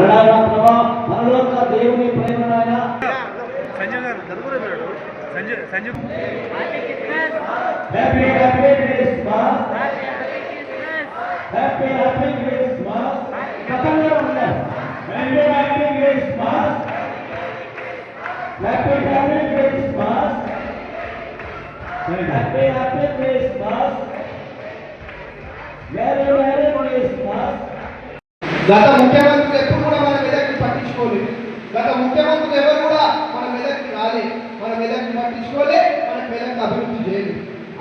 మనడాయన ప్రభా మనలో ఉన్న దేవుని ప్రేమ నాయన సంజయ్ గారు నలుగురు ఉన్నాడు Sanjay Sanjay happy happy Christmas happy happy Christmas కథంలో ఉన్నాయి happy happy Christmas happy happy Christmas happy happy Christmas very very Christmas గత ముఖ్యమంత్రులు ఎప్పుడు మన అభివృద్ధి చేయదు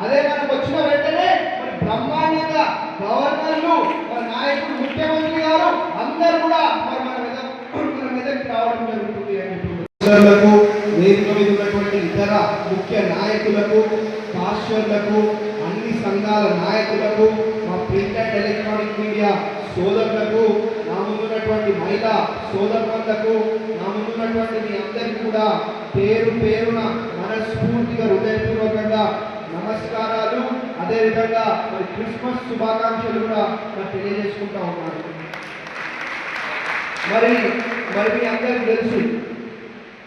అదే మనకు వచ్చిన వెంటనే మరి బ్రహ్మాండంగా గవర్నర్లు మన నాయకులు ముఖ్యమంత్రి గారు అందరూ కూడా మరి మన మెదక్ మన మీదకి రావడం జరుగుతుంది అని సోదరులకు వేదిక మీద ఉన్నటువంటి ఇతర ముఖ్య నాయకులకు పాస్టర్లకు అన్ని సంఘాల నాయకులకు మా ప్రింట్ అండ్ ఎలక్ట్రానిక్ మీడియా సోదరులకు నా ముందున్నటువంటి మహిళా సోదరులకు నా ముందున్నటువంటి మీ అందరికీ కూడా పేరు పేరున మనస్ఫూర్తిగా నమస్కారాలు. నమస్కారాలు అదేవిధంగా మరి క్రిస్మస్ శుభాకాంక్షలు కూడా మరి తెలియజేసుకుంటా ఉన్నారు. మరి మరి మీ అందరికి తెలుసు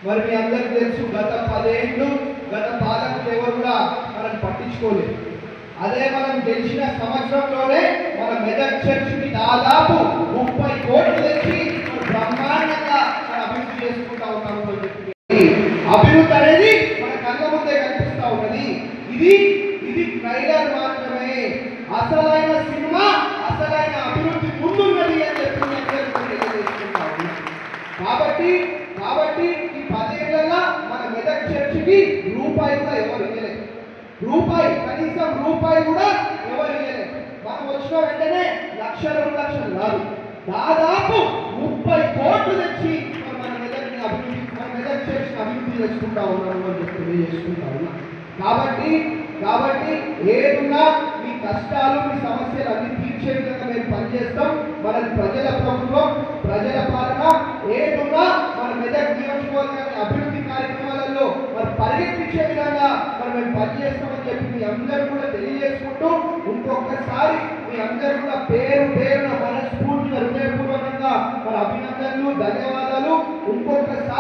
మరి మీ అందరికి తెలుసు గత పదేళ్ళు గత పాలకులు ఎవరు కూడా మనం పట్టించుకోలేదు. అదే మనం గెలిచిన సంవత్సరంలోనే మన మెదక్ చర్చికి దాదాపు ముప్పై కోట్లు తెచ్చి బ్రహ్మాండంగా అభివృద్ధి చేసుకుంటా ఉన్నాము చెప్పి. అభివృద్ధి అనేది అసలైన సినిమా అసలైన అభివృద్ధి ముందున్నది అని చెప్పి మీ కాబట్టి కాబట్టి ఈ పదేళ్ళలో మన మెదక్ చర్చికి రూపాయి కూడా ఎవరు ఇవ్వలేదు రూపాయి కనీసం రూపాయి కూడా ఎవరు ఇవ్వలేదు మనం వచ్చిన వెంటనే లక్ష రెండు లక్షలు కాదు దాదాపు ముప్పై కోట్లు తెచ్చి మన మెదక్ని అభివృద్ధి మన మెదక్ చర్చిని అభివృద్ధి చేసుకుంటా ఉన్నాము అని చెప్పి తెలియజేసుకుంటా ఉన్నాం. కాబట్టి కాబట్టి ఏదున్నా కష్టాలు మీ సమస్యలు అన్ని తీర్చే విధంగా మేము పనిచేస్తాం. మనది ప్రజల ప్రభుత్వం ప్రజల పాలన ఏదున్నా మన మెదక్ నియోజకవర్గాన్ని అభివృద్ధి కార్యక్రమాలలో మరి పరిగెత్తించే విధంగా మరి మేము పనిచేస్తామని చెప్పి మీ అందరూ కూడా తెలియజేసుకుంటూ ఇంకొకసారి మీ అందరూ కూడా పేరు పేరున మనస్ఫూర్తిగా హృదయపూర్వకంగా మరి అభినందనలు ధన్యవాదాలు. ఇంకొకసారి